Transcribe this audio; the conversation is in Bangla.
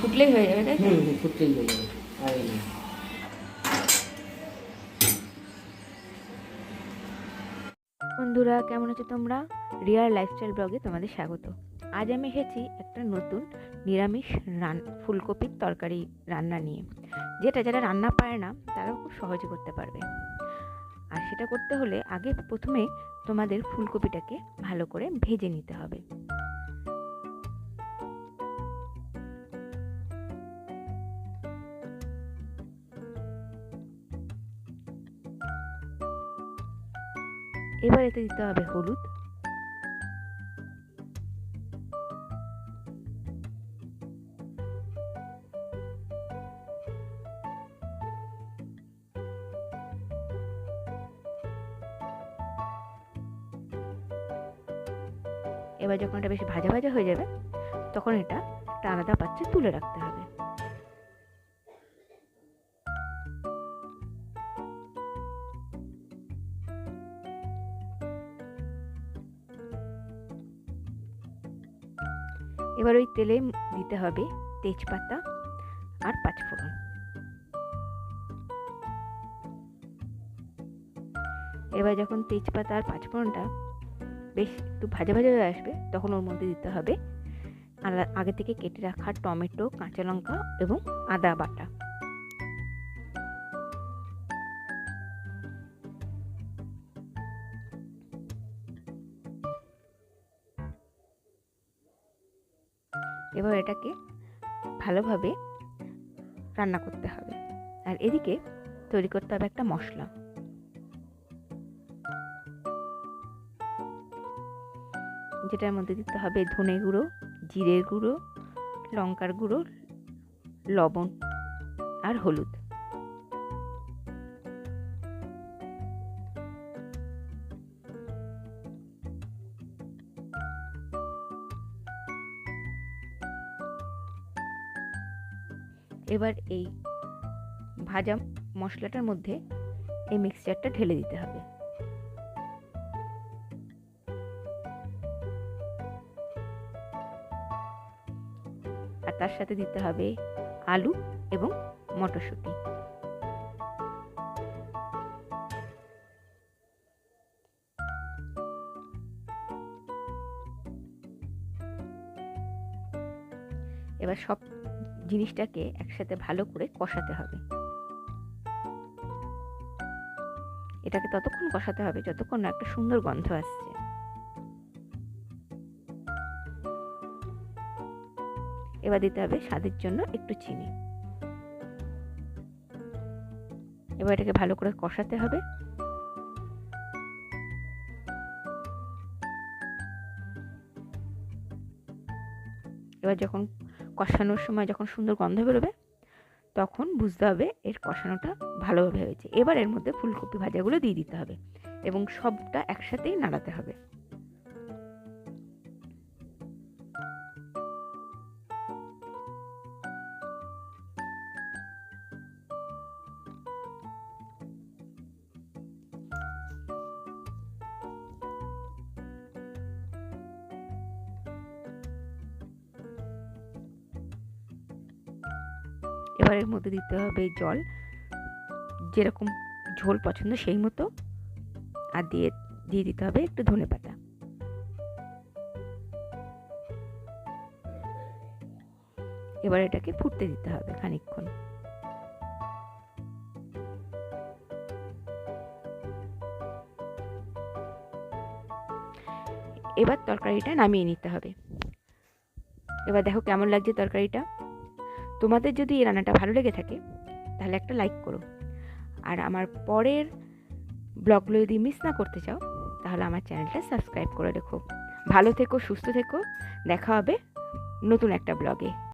ফুটলেই হয়ে যাবে তাই হুম, ফুটলেই হয়ে যাবে। আর বন্ধুরা কেমন আছো তোমরা? রিয়ার লাইফস্টাইল ব্লগে তোমাদের স্বাগত। আজ আমি এসেছি একটা নতুন নিরামিষ রান ফুলকপির তরকারি রান্না নিয়ে। যেটা যারা রান্না পারে না তারাও খুব সহজে করতে পারবে। আর সেটা করতে হলে আগে প্রথমে তোমাদের ফুলকপিটাকে ভালো করে ভেজে নিতে হবে। এবার এতে দিতে হবে হলুদ। এবার যখন এটা বেশ ভাজা ভাজা হয়ে যাবে, তখন এটা একটা আলাদা পাত্রে তুলে রাখতে হবে। এবার ওই তেলে দিতে হবে তেজপাতা আর পাঁচফোড়ন এবার যখন তেজপাতা আর পাঁচফোড়নটা বেশ একটু ভাজা ভাজা হয়ে আসবে, তখন ওর মধ্যে দিতে হবে আগে থেকে কেটে রাখা টমেটো, কাঁচা লঙ্কা এবং আদা বাটা। এবার এটাকে ভালোভাবে রান্না করতে হবে। আর এদিকে তৈরি করতে হবে একটা মশলা। যেটার মধ্যে দিতে হবে ধনে গুঁড়ো জিরের গুঁড়ো, লঙ্কার গুঁড়ো, লবণ আর হলুদ। এবার এই ভাজা মশলাটার মধ্যে এই মিক্সচারটা ঢেলে দিতে হবে। আর তার সাথে দিতে হবে আলু এবং মটরশুঁটি। এবার সব জিনিসটাকে একসাথে ভালো করে কষাতে হবে। এটাকে ততক্ষণ কষাতে হবে যতক্ষণ না একটা সুন্দর গন্ধ আসছে। এবার দিতে হবে স্বাদের জন্য একটু চিনি। এবার এটাকে ভালো করে কষাতে হবে। এবার যখন কষানোর সময় যখন সুন্দর গন্ধ বেরোবে, তখন বুঝতে হবে এর কষানোটা ভালোভাবে হয়েছে। এবার এর মধ্যে ফুলকপি ভাজাগুলো দিয়ে দিতে হবে এবং সবটা একসাথেই নাড়াতে হবে। এবার মধ্যে দিতে হবে জল। যেরকম ঝোল পছন্দ সেই মতো। আর দিয়ে দিয়ে দিতে হবে একটু ধনে পাতা। এবার এটাকে ফুটতে দিতে হবে খানিকক্ষণ। এবার তরকারিটা নামিয়ে নিতে হবে। এবার দেখো কেমন লাগছে তরকারিটা? তোমাদের যদি এই রান্নাটা ভালো লেগে থাকে, তাহলে একটা লাইক করো। আর আমার পরের ব্লগগুলো যদি মিস না করতে চাও, তাহলে আমার চ্যানেলটা সাবস্ক্রাইব করে রেখো। ভালো থেকো, সুস্থ থেকো। দেখা হবে নতুন একটা ব্লগে